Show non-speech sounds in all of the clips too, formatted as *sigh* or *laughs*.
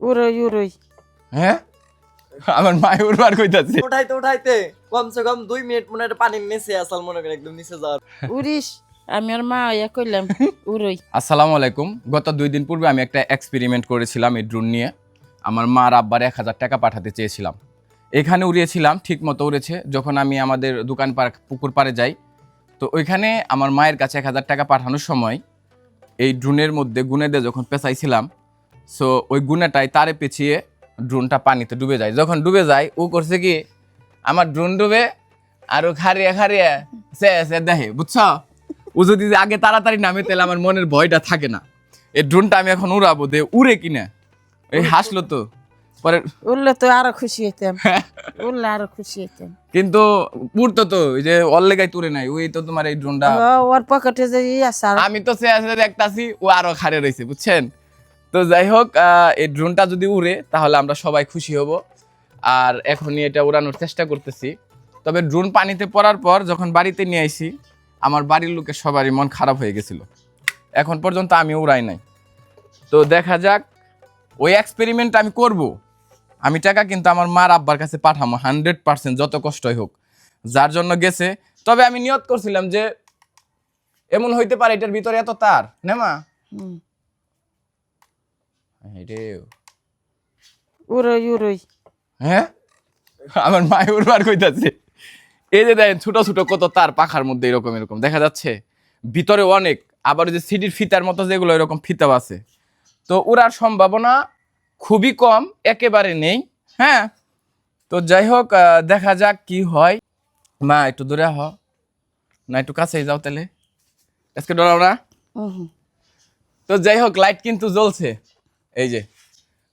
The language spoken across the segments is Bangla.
উড়ই উড়ই। হ্যাঁ? আমার মায় উড়বার কইতাছে। উঠাইতে উঠাইতে। কমসে কম দুই মিনিট মনে হয় পানির নিচে আসাল মনে করেন একদম নিচে যাওয়ার। উড়িস আমি আর মা ইয়া কইলাম উড়ই। *laughs* আসসালামু আলাইকুম। গত দুই দিন পূর্বে আমি একটা এক্সপেরিমেন্ট করেছিলাম এই ড্রোন নিয়ে। আমার মার আব্বার এক হাজার টাকা পাঠাতে চেয়েছিলাম। এখানে উড়িয়েছিলাম ঠিক মতো উড়েছে। যখন আমি আমাদের দোকান পার পুকুর পাড়ে যাই তো ওইখানে আমার মায়ের কাছে এক হাজার টাকা পাঠানোর সময় এই ড্রোনের মধ্যে গুনে দিয়ে যখন পেঁচাইছিলাম সো ওই গুনেটাই তারে পেঁচিয়ে ড্রোনটা পানিতে ডুবে যায়। যখন ডুবে যায় ও করছে কি আমার ড্রোন ডুবে আর ও খারিয়ে খারিয়ে সে সে দেখে বুঝছ? ও যদি আগে তাড়াতাড়ি নামে তাহলে আমার মনের ভয়টা থাকে না। এই ড্রোনটা আমি এখন উড়াবো দে উড়ে কিনা। এই হাসলো তো। পরে উড়লে তো আরও খুশি হইতাম। উড়লে আরও খুশি হইতাম। কিন্তু উড়তো তো ওই যে অল্লেগাই তুলে নাই ওই তো তোমার এই ড্রোনটা ওর পকেটে যে আমি তো সে দেখতাছি ও আরও খারে রয়েছে বুঝছেন? তো যাই হোক এই ড্রোনটা যদি উড়ে তাহলে আমরা সবাই খুশি হব। আর এখনই এটা উড়ানোর চেষ্টা করতেছি। তবে ড্রোন পানিতে পড়ার পর যখন বাড়িতে নিয়ে আইছি আমার বাড়ির লোকের সবারই মন খারাপ হয়ে গেছিল। এখন পর্যন্ত আমি উড়াই নাই। তো দেখা যাক ওই এক্সপেরিমেন্ট আমি করব। আমি টাকা কিন্তু আমার মার আব্বার কাছে পাঠাবো হান্ড্রেড পার্সেন্ট যত কষ্টই হোক। যার জন্য গেছে। তবে আমি নিয়ত করছিলাম যে এমন হইতে পারে এটার ভিতরে এত তার না মা? হুম, এইরে, উড়ই উড়ই। হ্যাঁ? আমার মায় উড়বার কইতাছে। এই যে দেখেন ছোট ছোট কত তার পাখার মধ্যে এরকম এরকম। দেখা যাচ্ছে ভিতরে অনেক আবার যে সিডির ফিতার মতো যেগুলো এরকম ফিতাও আছে। তো উড়ার সম্ভাবনা খুবই কম একেবারে নেই। হ্যাঁ? তো যাই হোক দেখা যাক কি হয়। মা একটু দূরে হ। না একটু কাছেই যাও তাহলে। আজকে ডরাও না। তো যাই হোক লাইট কিন্তু জ্বলছে। এই যে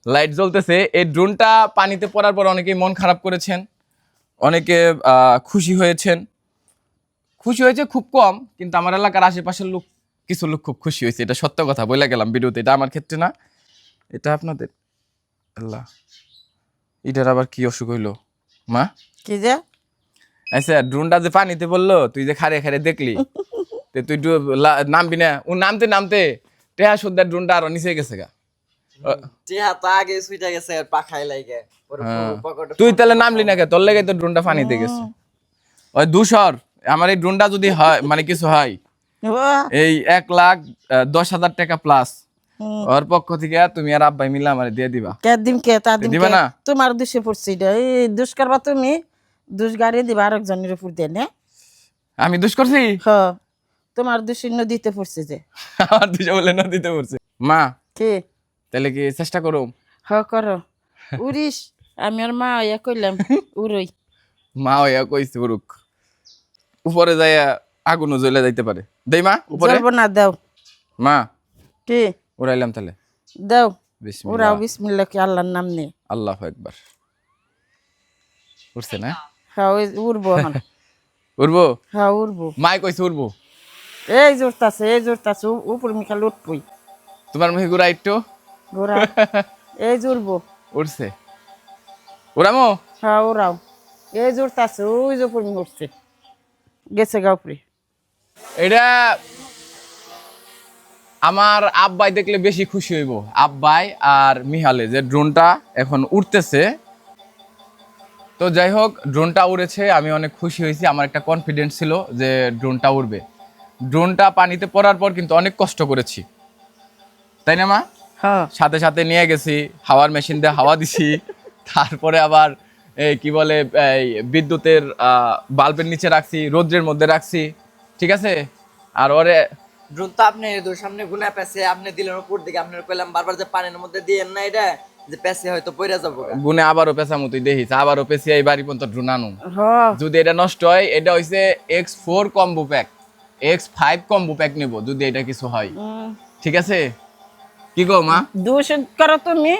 লাইট জ্বলতেছে। এই ড্রোনটা পানিতে পড়ার পর অনেকেই মন খারাপ করেছেন অনেকে আহ, খুশি হয়েছেন। খুশি হয়েছে খুব কম কিন্তু আমার এলাকার আশেপাশের লোক কিছু লোক খুব খুশি হয়েছে। এটা সত্য কথা বলে গেলাম ভিডিওতে। এটা আমার ক্ষেত্রে না এটা আপনাদের। আল্লাহ এটার আবার কি অসুখ হইল? মা? কি যে? আচ্ছা ড্রোনটা যে পানিতে বলল তুই যে খারে খারে দেখলি *laughs* তুই নামবি না। ও নামতে নামতে টেহা সুদ্দার ড্রোনটা আরও নিচে গেছে গা। গেছে লাগে হ্যাঁ। তুই তাহলে নামলি না কে? তোর লেগে তো ড্রোনটা পানিতে গেছে। ওই দুশর আমার এই ড্রোনটা যদি হয় মানে কিছু হয় এই এক লাখ দশ হাজার টাকা প্লাস ওর পক্ষ থেকে তুমি আর আব্বাই মিলে আমার দিয়ে দিবা। কে দিম কে? তা দিম দিবা না? তোমার দুষে পড়ছি এই দুষ করবা তুমি দুষ গাড়ি দিবা আরেকজনের উপর দিয়ে নে। আমি দুষ করছি? হ। তোমার দুষি নদীতে পড়ছে যে। আমার দুশো বলে না দিতে পড়ছে। মা কি? তাহলে কি চেষ্টা করো? হ করো। উড়িস। আমি আর মা ইয়া কইলাম উড়ই। মা ওয়া কইছে উরুক উপরে যাইয়া আগুনও জ্বলে যাইতে পারে। দেই মা উপরে। জ্বলবো না দাও। মা। কি? উড়াইলাম তাহলে। দাও। বিসমিল্লাহ। ওরাও বিসমিল্লা কি আল্লাহর নাম নে আল্লাহ একবার উঠছে না? হ্যাঁ উড়বো এখন। *laughs* উড়বো? হ্যাঁ উড়বো। মাই কইছে উড়বো। এই জোরতাছে এই জোরতাছে উপর মিখাল উঠবই তোমার মুখে ঘুরা একটু। ঘোরা। *laughs* এই জুড়বো। উঠছে উড়ামো? হ্যাঁ ওরাও এই জোরতাছে ওই যে উপর উঠছে গেছে গা উপরে এটা আমার আব্বাই দেখলে বেশি খুশি হইব। আব্বাই আর মিহালে যে ড্রোনটা এখন উড়তেছে। তো যাই হোক ড্রোনটা উড়েছে আমি অনেক খুশি হয়েছি। আমার একটা কনফিডেন্স ছিল যে ড্রোনটা উড়বে। ড্রোনটা পানিতে পড়ার পর কিন্তু অনেক কষ্ট করেছি। তাই না মা? সাথে সাথে নিয়ে গেছি হাওয়ার মেশিন দিয়ে হাওয়া দিছি। তারপরে আবার এই কি বলে বিদ্যুতের বাল্বের নিচে রাখছি রোদ্রের মধ্যে রাখছি। ঠিক আছে? আর ওরে ড্রোন তো আপনি সামনে গুনা পেছে আপনি দিলেন উপর দিকে আপনার কইলাম বারবার যে পানির মধ্যে দিয়েন না এটা যে পেছে হয়তো পড়ে যাব। গুনে আবারও পেঁচামো তুই দেখিস আবারও পেঁচিয়ে এই বাড়ি পর্যন্ত ড্রোন হ্যাঁ। যদি এটা নষ্ট হয় এটা হইছে X four combo pack X five combo pack নেব যদি এটা কিছু হয়। ঠিক আছে? কি গো মা? দোষ করো তুমি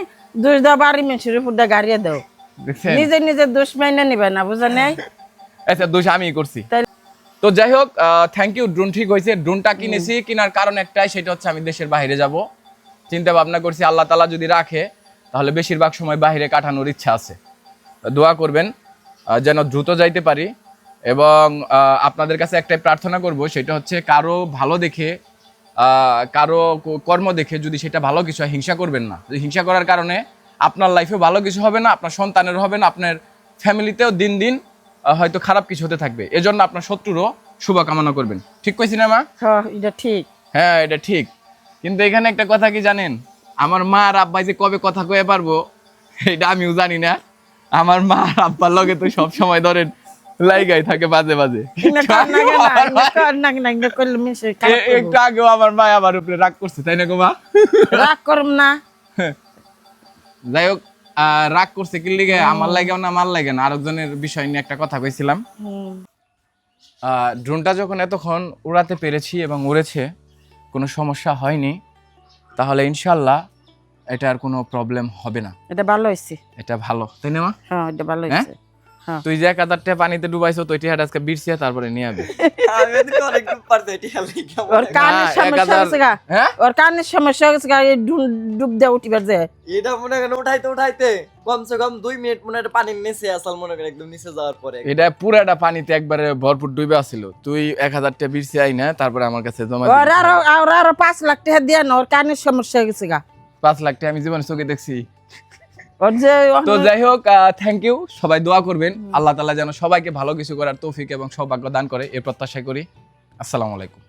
দোষ দাও বাড়ি মেশির উপর দিয়ে গাড়িয়ে দাও। নিজে নিজে দোষ মাইনে নিবে না বুঝা নেই? আচ্ছা দোষ আমি করছি। তো যাই হোক থ্যাংক ইউ ড্রোন ঠিক হয়েছে। ড্রোনটা কিনেছি কেনার কারণ একটাই সেটা হচ্ছে আমি দেশের বাইরে যাব। চিন্তা ভাবনা করছি আল্লাহ তালা যদি রাখে তাহলে বেশিরভাগ সময় বাইরে কাটানোর ইচ্ছা আছে। দোয়া করবেন যেন দ্রুত যাইতে পারি। এবং আপনাদের কাছে একটাই প্রার্থনা করব সেটা হচ্ছে কারও ভালো দেখে কারও কর্ম দেখে যদি সেটা ভালো কিছু হয় হিংসা করবেন না। যদি হিংসা করার কারণে আপনার লাইফে ভালো কিছু হবে না আপনার সন্তানের হবে না আপনার ফ্যামিলিতেও দিন দিন হয়তো খারাপ কিছু হতে থাকবে। এজন্য আপনার শত্রুরও শুভকামনা করবেন। ঠিক কইছি না মা হ্যাঁ এটা ঠিক। হ্যাঁ এটা ঠিক। কিন্তু এখানে একটা কথা কি জানেন? আমার মা আর আব্বাই যে কবে কথা কয়ে পারব এটা আমিও জানি না। আমার মা আর আব্বার লগে তো সব সময় ধরেন লাইগাই থাকে বাজে বাজে। একটু আগেও আমার মা আমার উপরে রাগ করছে তাই না গো মা? রাগ করম না। *laughs* যাই হোক রাগ করছে কি লিগে? আমার লাগেও না আমার লাগে না। আরেকজনের বিষয় নিয়ে একটা কথা কইছিলাম। ড্রোনটা যখন এতক্ষণ উড়াতে পেরেছি এবং উড়েছে কোনো সমস্যা হয়নি তাহলে ইনশাল্লাহ এটা আর কোনো প্রবলেম হবে না। এটা ভালো হয়েছে এটা ভালো তাই না মা? হ্যাঁ এটা ভালো হয়েছে হ্যাঁ তুই যে এক হাজারটা পানিতে ডুবাইছো তো এটি আজকে বিরছিয়া তারপরে নিয়ে যাবে আমি এদিকে অনেক ডুব পারতে এটি খালি কেমন ওর কানের সমস্যা হাজার- হয়েছে গা। হ্যাঁ? ওর কানের সমস্যা হয়েছে গা ডুব- দিয়ে উঠিবার যে। এটা মনে করেন উঠাইতে উঠাইতে কমসে কম দুই মিনিট মনে হয় পানির নিচে আসাল মনে করেন একদম নিচে যাওয়ার পরে এটা পুরাটা পানিতে একবারে ভরপুর ডুবে আসছিল তুই এক হাজারটা বিরছিয়া আই না তারপরে আমার কাছে জমা ওর। আরও ওর আরও পাঁচ লাখ টাকা দিয়ে না ওর কানের সমস্যা হয়ে গেছে গা। পাঁচ লাখ টাকা আমি জীবনে চোখে দেখছি। ওর তো যাই হোক থ্যাংক ইউ সবাই দোয়া করবেন। আল্লাহ তালা যেন সবাইকে ভালো কিছু করার তৌফিক এবং সৌভাগ্য দান করে। এ প্রত্যাশা করি। আসসালামু আলাইকুম।